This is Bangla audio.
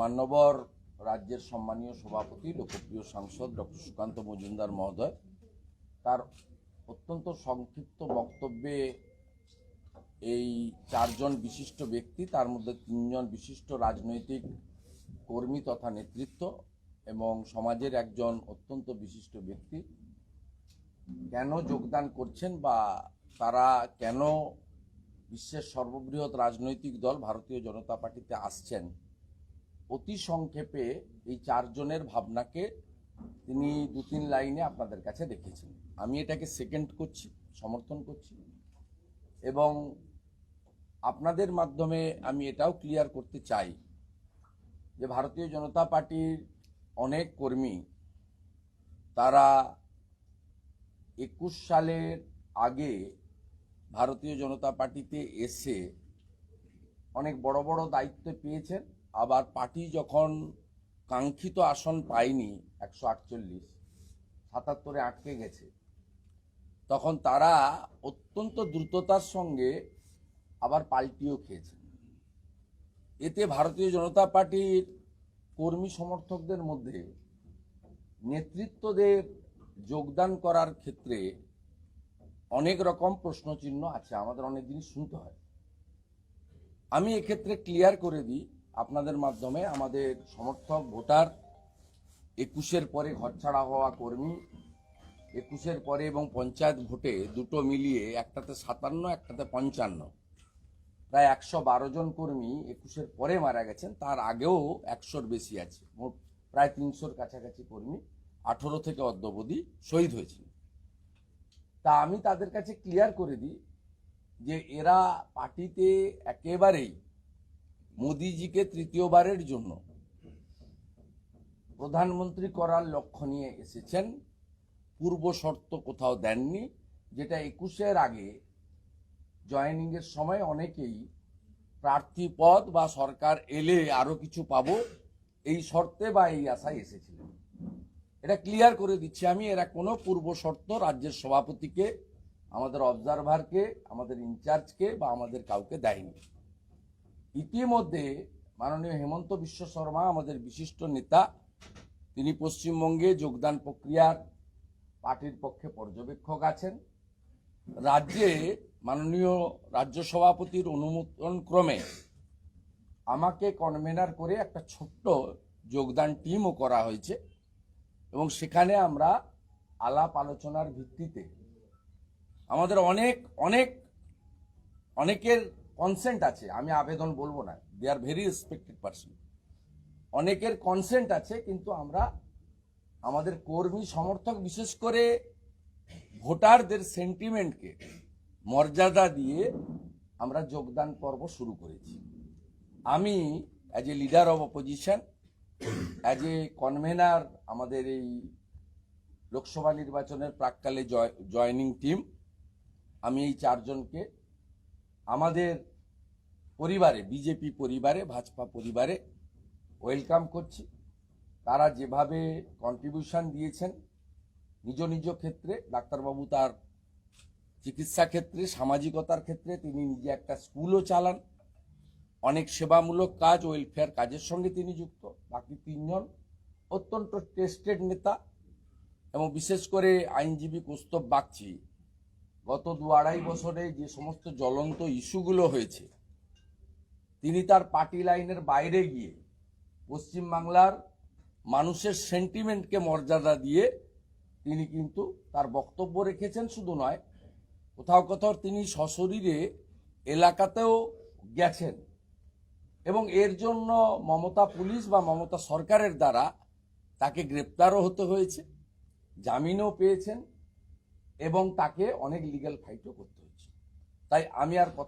মান্যবর রাজ্যের সম্মানীয় সভাপতি, লোকপ্রিয় সাংসদ ডক্টর সুকান্ত মজুমদার মহোদয়, তার অত্যন্ত সংক্ষিপ্ত বক্তব্যে এই চারজন বিশিষ্ট ব্যক্তি, তার মধ্যে তিনজন বিশিষ্ট রাজনৈতিক কর্মী তথা নেতৃত্ব এবং সমাজের একজন অত্যন্ত বিশিষ্ট ব্যক্তি। কেন যোগদান করছেন বা তারা কেন বিশ্বের সর্ববৃহৎ রাজনৈতিক দল ভারতীয় জনতা পার্টিতে আসছেন? অতি সংক্ষেপে এই চারজনের ভাবনাকে তিনি দু তিন লাইনে আপনাদের কাছে রেখেছেন আমি এটাকে সেকেন্ড করছি, সমর্থন করছি এবং আপনাদের মাধ্যমে আমি এটাও ক্লিয়ার করতে চাই যে ভারতীয় জনতা পার্টির অনেক কর্মী তারা একুশ সালের আগে ভারতীয় জনতা পার্টিতে এসে অনেক বড় বড় দায়িত্ব পেয়েছেন। আবার পার্টি যখন কাঙ্ক্ষিত আসন পায়নি, একশো আটচল্লিশ, সাতাত্তরে আটকে গেছে, তখন তারা অত্যন্ত দ্রুততার সঙ্গে আবার পাল্টিও খেয়েছেন। এতে ভারতীয় জনতা পার্টির কর্মী সমর্থকদের মধ্যে নেতৃত্বদের যোগদান করার ক্ষেত্রে অনেক রকম প্রশ্নচিহ্ন আছে, আমাদের অনেক জিনিস শুনতে হয়। আমি এক্ষেত্রে ক্লিয়ার করে দিই আপনাদের মাধ্যমে আমাদের সমর্থক, ভোটার, একুশের পরে ঘরছাড়া হওয়া কর্মী, একুশের পরে এবং পঞ্চায়েত ভোটে দুটো মিলিয়ে একটাতে সাতান্ন, একটাতে পঞ্চান্ন। প্রায় একশো বারো জন কর্মী একুশের পরে মারা গেছেন, তার আগেও একশোর বেশি আছে। মোট প্রায় তিনশোর কাছাকাছি কর্মী, আঠেরো থেকে অদ্যবধি শহীদ হয়েছেন। তা আমি তাদের কাছে ক্লিয়ার করে দিই যে এরা পার্টিতে একেবারেই মোদিজিকে তৃতীয়বারের জন্য প্রধানমন্ত্রী করার লক্ষ্য নিয়ে এসেছেন। পূর্ব শর্ত কোথাও দেননি, যেটা একুশের আগে জয়েনিং এর সময় অনেকেই প্রার্থী পদ বা সরকার এলে আরও কিছু পাবো, এই শর্তে বা এই আশায় এসেছিলেন। এটা ক্লিয়ার করে দিচ্ছি আমি, এরা কোনো পূর্ব শর্ত রাজ্যের সভাপতিকে, আমাদের অবজারভারকে, আমাদের ইনচার্জকে বা আমাদের কাউকে দেয়নি। ইতিমধ্যে মাননীয় হেমন্ত বিশ্ব শর্মা, আমাদের বিশিষ্ট নেতা, তিনি পশ্চিমবঙ্গে যোগদান প্রক্রিয়ার পার্টির পক্ষে পর্যবেক্ষক আছেন। রাজ্যে মাননীয় রাজ্য সভাপতির অনুমোদন ক্রমে আমাকে কনভেনার করে একটা ছোট্ট যোগদান টিমও করা হয়েছে এবং সেখানে আমরা আলাপ আলোচনার ভিত্তিতে আমাদের অনেক অনেক, অনেকের কনসেন্ট আছে, আমি আবেদন বলব না they are very respected person অনেকের কনসেন্ট আছে, কিন্তু আমরা আমাদের কর্মী সমর্থক বিশেষ করে ভোটারদের সেন্টিমেন্টকে মর্যাদা দিয়ে আমরা যোগদান পর্ব শুরু করেছি। আমি as a leader of opposition as a convener আমাদের এই লোকসভা নির্বাচনের প্রাককালে জয়নিং টিম আমি এই চারজনকে আমাদের পরিবারে বিজেপি পরিবারে, ভাজপা পরিবারে ওয়েলকাম করছি। তারা যেভাবে কন্ট্রিবিউশন দিয়েছেন, নিজ নিজ ক্ষেত্রে, ডাক্তারবাবু তার চিকিৎসা ক্ষেত্রে, সামাজিকতার ক্ষেত্রে, তিনি নিজে একটা স্কুলও চালান। অনেক সেবামূলক কাজ ওয়েলফেয়ার কাজের সঙ্গে তিনি যুক্ত। বাকি তিনজন অত্যন্ত টেস্টেড নেতা। এবং বিশেষ করে আইনজীবী কৌস্তব বাগচি গত দু আড়াই বছরে যে সমস্ত জ্বলন্ত ইস্যুগুলো হয়েছে তিনি তার পার্টি লাইনের বাইরে গিয়ে পশ্চিমবাংলার মানুষের সেন্টিমেন্টকে মর্যাদা দিয়ে তিনি কিন্তু তার বক্তব্য রেখেছেন শুধু নয় কোথাও কোথাও তিনি সশরীরে এলাকাতেও গেছেন এবং এর জন্য মমতা পুলিশ বা মমতা সরকারের দ্বারা তাকে গ্রেপ্তারও হতে হয়েছে জামিনও পেয়েছেন। এবং তাকে অনেক লিগ্যাল ফাইটও করতে হয়েছে তাই আমি আর